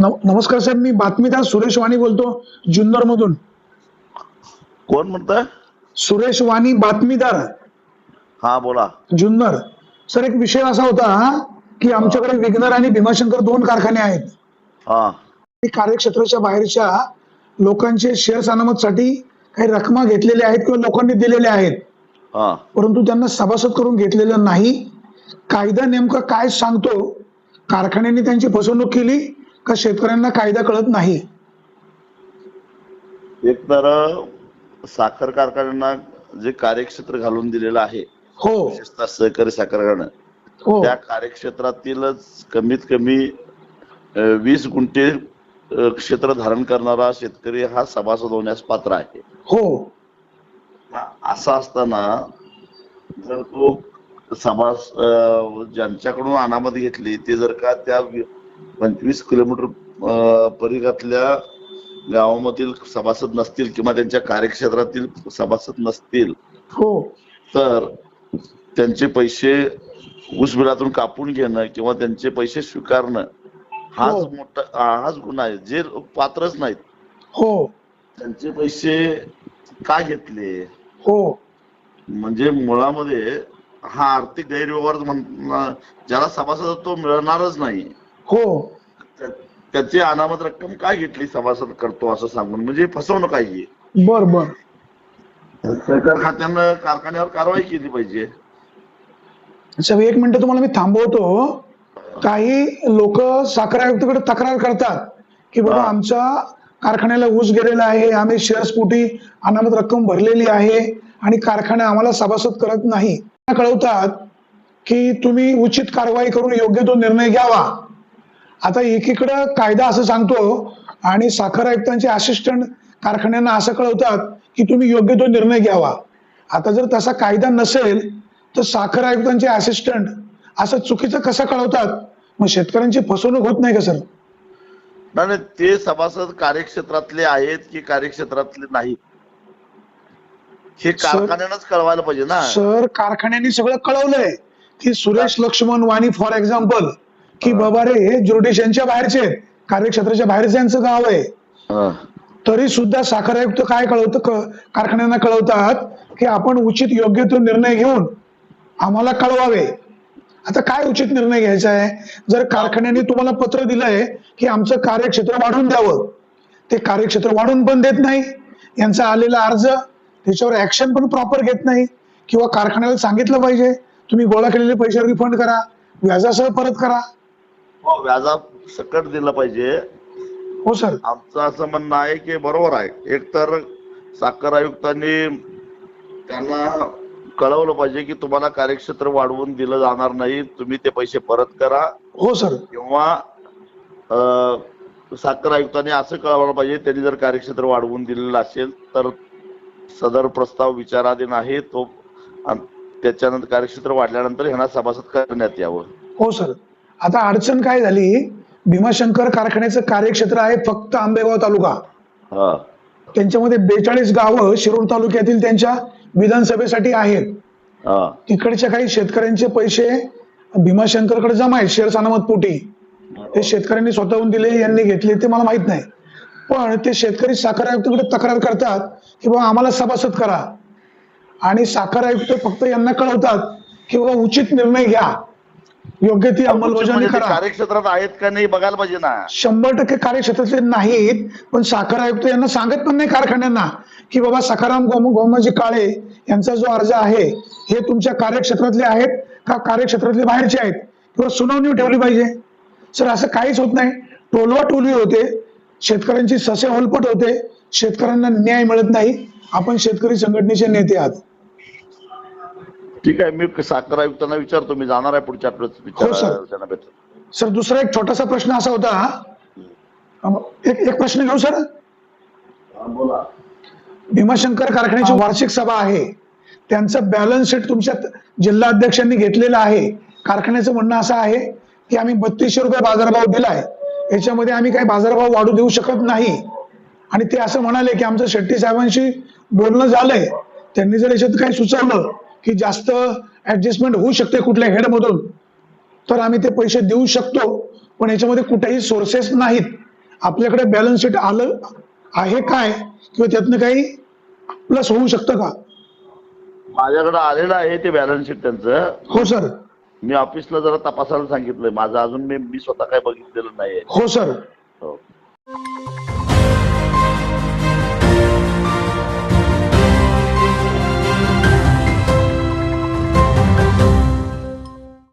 नम- नमस्कार साहेब मी बातमीदार सुरेश वाणी बोलतो जुन्नर मधून कोण म्हणताय? सुरेश वाणी बातमीदार. हा बोला. जुन्नर. सर एक विषय असा होता की आमच्याकडे विग्नर आणि भीमाशंकर दोन कारखाने आहेत. हा. कार्यक्षेत्राच्या बाहेरच्या लोकांचे शेअर अनामतसाठी काही रकमा घेतलेल्या आहेत किंवा लोकांनी दिलेल्या आहेत. परंतु त्यांना सभासद करून घेतलेलं नाही. कायदा नेमका काय सांगतो? कारखान्यांनी त्यांची फसवणूक केली का शेतकऱ्यांना कायदा कळत नाही? एक तर साखर कारखान्यांना जे कार्यक्षेत्र घालून दिलेलं आहे हो. विशेषतः सहकारी साखर कारखाना हो. त्या कार्यक्षेत्रातीलच कमीत कमी अं, वीस गुंठे अं, क्षेत्र धारण करणारा शेतकरी हा सभासद होण्यास पात्र आहे. हो. असं असताना जर तो सभास अं, ज्यांच्याकडून अनामत घेतली ते जर का त्या वि- पंचवीस किलोमीटर परिघातल्या गावामधील सभासद नसतील किंवा त्यांच्या कार्यक्षेत्रातील सभासद नसतील हो. तर त्यांचे पैसे ऊस बिलातून कापून घेणं किंवा त्यांचे पैसे स्वीकारणं हाच हो. मोठा हाच गुन्हा आहे. जे लोक पात्रच नाहीत हो. त्यांचे पैसे का घेतले? हो. म्हणजे मुळामध्ये हा आर्थिक गैरव्यवहार म्हण- ज्याला सभासदत्व मिळणारच नाही हो. त्या- त्याची अनामत रक्कम काय घेतली सभासद करतो असं सांगून? म्हणजे फसवणूक आहे ही. बर बर. सरकार खात्यानं कारखान्यावर कारवाई केली पाहिजे. साहेब एक मिनिट तुम्हाला मी थांबवतो. काही लोक साखर आयुक्ताकडे तक्रार करतात की बाबा हा. आमच्या कारखान्याला ऊस गेलेला आहे आम्ही शेअर्स पोटी अनामत रक्कम भरलेली आहे आणि कारखाना आम्हाला सभासद करत नाही. कळवतात की तुम्ही उचित कारवाई करून योग्य तो निर्णय घ्यावा. आता एकीकडं कायदा असं सांगतो आणि साखर आयुक्तांचे असिस्टंट कारखान्यांना असं कळवतात की तुम्ही योग्य तो निर्णय घ्यावा. आता जर तसा कायदा नसेल तर साखर आयुक्तांचे असिस्टंट असं चुकीचं कसं कळवतात? मग शेतकऱ्यांची फसवणूक होत नाही का सर? नाही नाही, ते सभासद कार्यक्षेत्रातले आहेत की कार्यक्षेत्रातले नाहीत? हे कारखान्यानंच कळवायला पाहिजे ना. सर कारखान्यांनी सगळं कळवलंय. की सुरेश लक्ष्मण वाणी फॉर एक्झाम्पल की. बाबा रे हे जुर्डिशनच्या बाहेरचे आहेत. कार्यक्षेत्राच्या बाहेरचे यांचं गाव आहे. तरी सुद्धा साखर आयुक्त काय कळवतं? कारखान्यांना कळवतात की आपण उचित योग्य तो निर्णय घेऊन आम्हाला कळवावे. आता काय उचित निर्णय घ्यायचा आहे? जर कारखान्याने तुम्हाला पत्र दिलंय की आमचं कार्यक्षेत्र वाढवून द्यावं. ते कार्यक्षेत्र वाढवून पण देत नाही. यांचा आलेला अर्ज त्याच्यावर ऍक्शन पण प्रॉपर घेत नाही. किंवा कारखान्याला सांगितलं पाहिजे तुम्ही गोळा केलेले पैसे रिफंड करा. व्याजासह परत करा. व्याजा सकट दिलं पाहिजे. हो सर. आमचं असं म्हणणं आहे की बरोबर आहे. एकतर साखर आयुक्तांनी त्यांना कळवलं पाहिजे की तुम्हाला कार्यक्षेत्र वाढवून दिलं जाणार नाही. तुम्ही ते पैसे परत करा. हो सर. किंवा साखर आयुक्तांनी असं कळवलं पाहिजे त्यांनी जर कार्यक्षेत्र वाढवून दिलेलं असेल तर सदर प्रस्ताव विचाराधीन आहे. तो त्याच्यानंतर कार्यक्षेत्र वाढल्यानंतर ह्यांना सभासद करण्यात यावं. हो सर. आता अडचण काय झाली? भीमाशंकर कारखान्याचं कार्यक्षेत्र आहे फक्त आंबेगाव तालुका. हा. त्यांच्यामध्ये बेचाळीस गावं शिरूर तालुक्यातील त्यांच्या विधानसभेसाठी आहेत. हा. तिकडच्या काही शेतकऱ्यांचे पैसे भीमाशंकरकडे जमा आहेत शेअर अनामत पोटी. ते शेतकऱ्यांनी स्वतःहून दिले यांनी घेतले ते मला माहीत नाही. पण ते शेतकरी साखर आयुक्ताकडे तक्रार करतात की बाबा आम्हाला सभासद करा. आणि साखर आयुक्त फक्त यांना कळवतात की बाबा उचित निर्णय घ्या. योग्य ती अंमलबजावणी म्हणजे करा. कार्यक्षेत्रात आहेत का नाही बघायला पाहिजे ना. शंभर टक्के कार्यक्षेत्रातले नाहीत पण साखर आयुक्त यांना सांगत पण नाही कारखान्यांना की बाबा सखाराम गोम गोमाजी काळे यांचा जो अर्ज आहे हे तुमच्या कार्यक्षेत्रातले आहेत का कार्यक्षेत्रातले बाहेरचे आहेत? किंवा सुनावणी ठेवली पाहिजे. सर असं काहीच होत नाही. टोलवा टोलवी होते शेतकऱ्यांची ससे होलपट होते शेतकऱ्यांना न्याय मिळत नाही. आपण शेतकरी संघटनेचे नेते आहात. ठीक आहे मी साखर आयुक्तांना विचारतो मी जाणार आहे पुढच्या आठवड्यात हो, भेट सर दुसरा एक छोटासा प्रश्न असा होता. एक एक प्रश्न घेऊ सर? बोला. भीमाशंकर कारखान्याची वार्षिक सभा आहे. त्यांचं बॅलन्स शीट तुमच्या जिल्हा अध्यक्षांनी घेतलेलं आहे. कारखान्याचं म्हणणं असं आहे की आम्ही बत्तीसशे रुपये बाजारभाव दिलाय. याच्यामध्ये आम्ही काही बाजारभाव वाढू देऊ शकत नाही. आणि ते असं म्हणाले की आमचं शेट्टी साहेबांशी बोलणं झालंय. त्यांनी जर याच्यात काही सुचवलं की जास्त ऍडजस्टमेंट होऊ शकते कुठल्या हेडमधून तर आम्ही ते पैसे देऊ शकतो पण याच्यामध्ये कुठेही सोर्सेस नाहीत. आपल्याकडे बॅलन्स शीट आलं आहे काय किंवा त्यातनं काही प्लस होऊ शकतं का? माझ्याकडे आलेलं आहे ते बॅलन्स शीट त्यांचं. हो सर मी ऑफिसला जरा तपासायला सांगितलंय. माझं अजून मी मी स्वतः काय बघितलेलं नाहीये. हो सर हो.